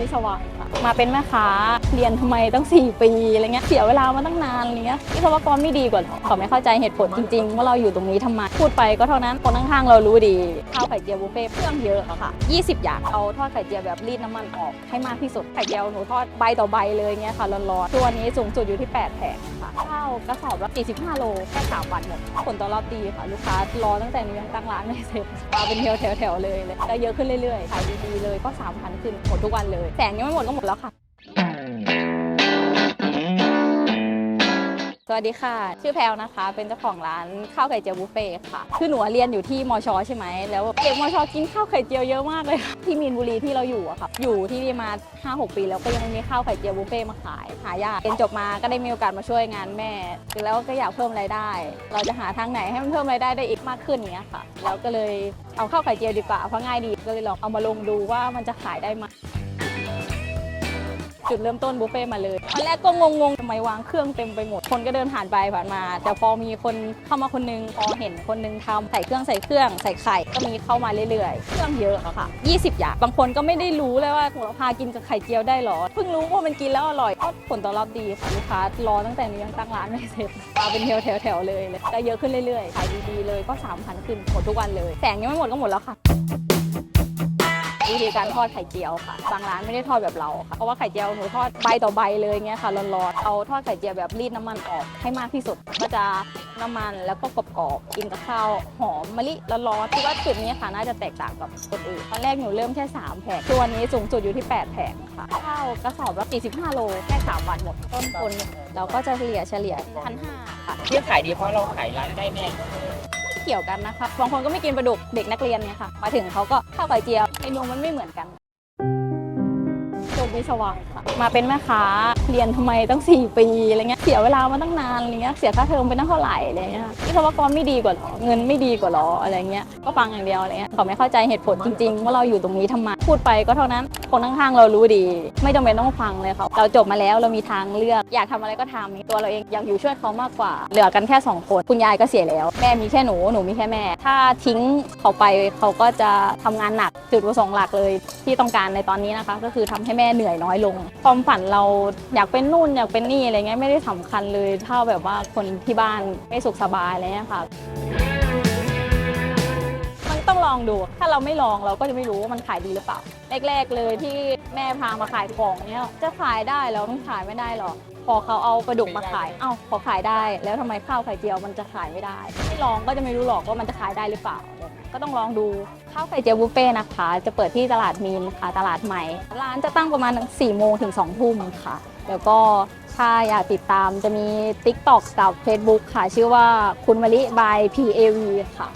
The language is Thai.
วิศวะค่ะมาเป็นแม่ค้าเรียนทำไมตั้ง 4 ปีอะไรเงี้ยเสียเวลามาตั้งนานอะไรเงี้ยวิศวกรไม่ดีกว่าเขาไม่เข้าใจเหตุผลจริงๆว่าเราอยู่ตรงนี้ทำไมพูดไปก็เท่านั้นคนข้างๆเรารู้ดีข้าวไข่เจียวบุฟเฟ่เครื่องเยอะอะค่ะ 20 อย่างเอาทอดไข่เจียวแบบรีดน้ำมันออกให้มากที่สุดไข่เจียวหนูทอดใบต่อใบเลยเงี้ยค่ะร้อนๆตัวนี้สูงสุดอยู่ที่ 8แผงค่ะข้าวกระสอบละ45 โลแค่3วันหมดผลตอบรับดีค่ะลูกค้ารอตั้งแต่หนูยังตั้งร้านไม่เสร็จมาเป็นแถวๆๆเลยเลยก็เยอะขึ้นเรื่อยๆขายดีๆเลยก็3,000ขึ้นหมดทุกวันเลยแสงยังไม่หมดก็หมดแล้วค่ะ สวัสดีค่ะ ชื่อแพลวนะคะ เป็นเจ้าของร้านข้าวไข่เจียวบุฟเฟ่ค่ะ คือหนูเรียนอยู่ที่มชใช่ไหม แล้วเด็กมชกินข้าวไข่เจียวเยอะมากเลยค่ะที่มีนบุรีที่เราอยู่อะค่ะ อยู่ที่นี่มา 5-6 ปีแล้วก็ยังไม่มีข้าวไข่เจียวบุฟเฟ่มาขายหายากเรียนจบมาก็ได้มีโอกาสมาช่วยงานแม่แล้วก็อยากเพิ่มรายได้ เราจะหาทางไหนให้มันเพิ่มรายได้ได้อีกมากขึ้นเนี้ยค่ะ แล้วก็เลยเอาข้าวไข่เจียวดีกว่าเพราะง่ายดีก็เลยลองเอามาลงดูว่ามันจะขายได้ไหม จุดเริ่มต้นบุฟเฟ่มาเลยตอนแรกก็งงๆทำไมวางเครื่องเต็มไปหมด คนก็เดินผ่านไปผ่านมา แต่พอมีคนเข้ามาคนนึงพอเห็นคนนึงทำใส่เครื่องใส่เครื่องใส่ไข่ก็มีเข้ามาเรื่อยๆ เครื่องเยอะอะค่ะ 20 อย่าง บางคนก็ไม่ได้รู้เลยว่าโหระพากินกับไข่เจียวได้หรอ เพิ่งรู้ว่ามันกินแล้วอร่อยก็ผลตอบรับดีค่ะลูกค้ารอตั้งแต่หนูยังตั้งร้านไม่เสร็จมาเป็นแถวๆๆเลยเลยก็เยอะขึ้นเรื่อยๆขายดีๆเลยก็3,000ขึ้นหมดทุกวันเลยแสงยังไม่หมดก็หมดแล้วค่ะ วิธีการทอดไข่เจียวค่ะ บางร้านไม่ได้ทอดแบบเราค่ะ เพราะว่าไข่เจียวหนูทอดใบต่อใบเลยเงี้ยค่ะร้อนๆเอาทอดไข่เจียวแบบรีดน้ำมันออกให้มากที่สุด ก็จะน้ำมันแล้วก็กรอบๆกินกับข้าวหอมมะลิร้อนๆคิดว่าจุดนี้ค่ะน่าจะแตกต่างกับคนอื่นตอนแรกหนูเริ่มแค่3แผงตัวนนี้สูงสุดอยู่ที่ 8 แผงค่ะข้าวกระสอบละ45โลแค่3วันหมดต้นทุนเราก็จะเฉลี่ยเฉลี่ยพันห้าค่ะ ที่ขายดีเพราะเราขายร้านใกล้แม่เกี่ยวกันนะคะบางคนก็ไม่กินปลาดุกเด็กนักเรียนเนี่ยค่ะ มาถึงเขาก็ข้าวไข่เจียว เมนูมันไม่เหมือนกันจบวิศวะมาเป็นแม่ค้าเรียนทำไมตั้ง 4 ปีอะไรเงี้ยเสียเวลามาตั้งนานอะไรเงี้ยเสียค่าเทอมไปตั้งเท่าไหร่อะไรเงี้ยวิศวกรไม่ดีกว่าเหรอเงินไม่ดีกว่าหรออะไรเงี้ยก็ฟังอย่างเดียวอะไรเงี้ยเขาไม่เข้าใจเหตุผลจริงๆ ว่าเราอยู่ตรงนี้ทำไมพูดไปก็เท่านั้นคนข้างๆเรารู้ดี ไม่จำเป็นต้องฟังเลยเขาเราจบมาแล้วเรามีทางเลือก อยากทำอะไรก็ทำตัวเราเองอยากอยู่ช่วยเขามากกว่า เหลือกันแค่สองคนคุณยายก็เสียแล้ว แม่มีแค่หนูหนูมีแค่แม่ ถ้าทิ้งเขาไปเขาก็จะทำงานหนักจุดประสงค์หลักเลยที่ต้องการในตอนนี้นะคะ ก็คือทำให้แม่เหนื่อยน้อยลงความฝันเราอยากเป็นนู่นอยากเป็นนี่อะไรเงี้ยไม่ได้สำคัญเลยเท่าแบบว่าคนที่บ้านไม่สุขสบายอะไรเงี้ยค่ะมันต้องลองดู ถ้าเราไม่ลองเราก็จะไม่รู้ว่ามันขายดีหรือเปล่า แรก ๆ เลยที่แม่พามาขายของเนี้ยจะขายได้แล้วมันขายไม่ได้หรอก พอเขาเอาปลาดุกมาขาย เอ้าพอขายได้ แล้วทำไมข้าวไข่เจียวมันจะขายไม่ได้ ไม่ลองก็จะไม่รู้หรอกว่ามันจะขายได้หรือเปล่า ก็ต้องลองดูข้าวไข่เจียวบุฟเฟ่ต์นะคะ จะเปิดที่ตลาดมีนค่ะตลาดใหม่ ร้านจะตั้งประมาณ4โมงถึง2ทุ่มค่ะ แล้วก็ถ้าอยากติดตามจะมี TikTok กับ Facebook ค่ะ ชื่อว่าคุณมะลิ by PAV ค่ะ